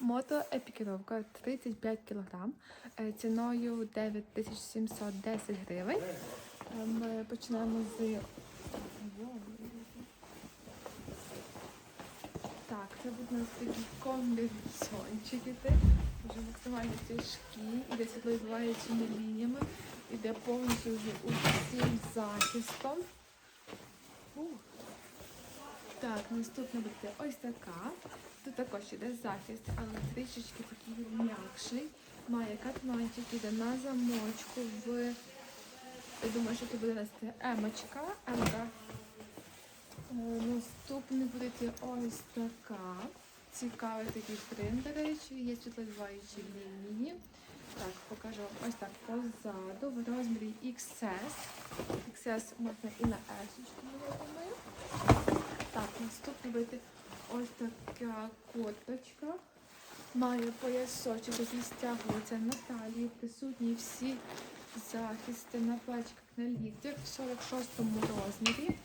Мотоепікіровка 35 кг е, ціною 9710 гривень. Е, Ми починаємо з. Так, це будуть у нас такі комбінзончики. йти. Вже максимально тяжкі, іде світловідбиваючими лініями, іде повністю з усім захистом. Ух. Так, наступна буде ось така. Тут також іде захист, але трішечки такий м'якший. Має катманчик, іде на замочку в. Я думаю, що це буде нести емочка. Емка. Е, Наступний буде ось така. Цікавий такий принт, до речі, є світловідбиваючі лінії. Так, покажу вам ось так позаду в розмірі XS. XS можна і на S, я думаю. Так, наступна буде ось така коточка. Має поясочок, який стягується на талії. Присутні всі захисти на плечиках на ліктях в 46-му розмірі.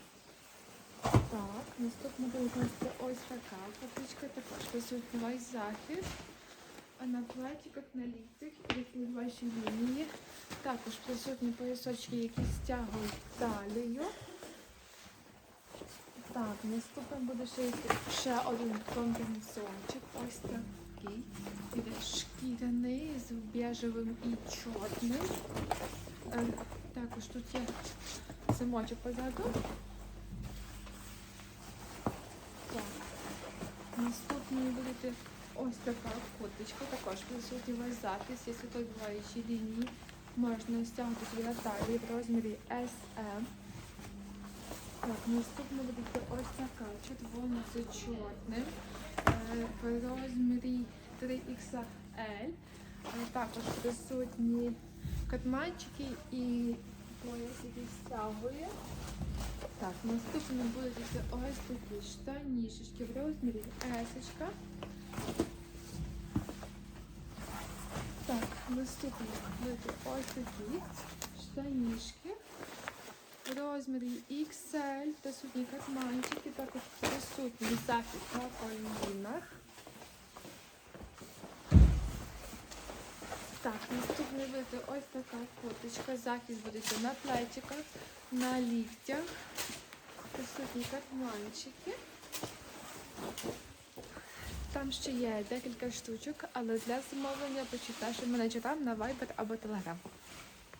Так, наступна буде ось така коточка, також присутній весь захист. А на плечиках на ліктях і ваші лінії. Також присутні поясочки, які стягують талію. Так, наступним буде ще, ще один комбінезончик. Ось такий. Іде шкіряний з біжевим і чорним. Е, також тут є замочок позаду. Так. Наступною буде ось така курточка. Також присутній весь запис, є світловідбиваючі лінії. Можна стягнути на талії в розмірі SM. Так, наступна буде ось така червона з чорним е, в розмірі 3XL. Е, Також присутні катманчики і пояс, який стягує. Так, наступно будуть ось такі штанішечки в розмірі S. Так, наступно будуть ось такі штанішки розмірі XL, присутні катманчики, також присутній захист на колінах. Так, наступний буде ось така фоточка. Захист буде на плечиках, на ліктях. Присутні катманчики. Там ще є декілька штучок, але для замовлення почитайте менеджерам на Viber або Telegram.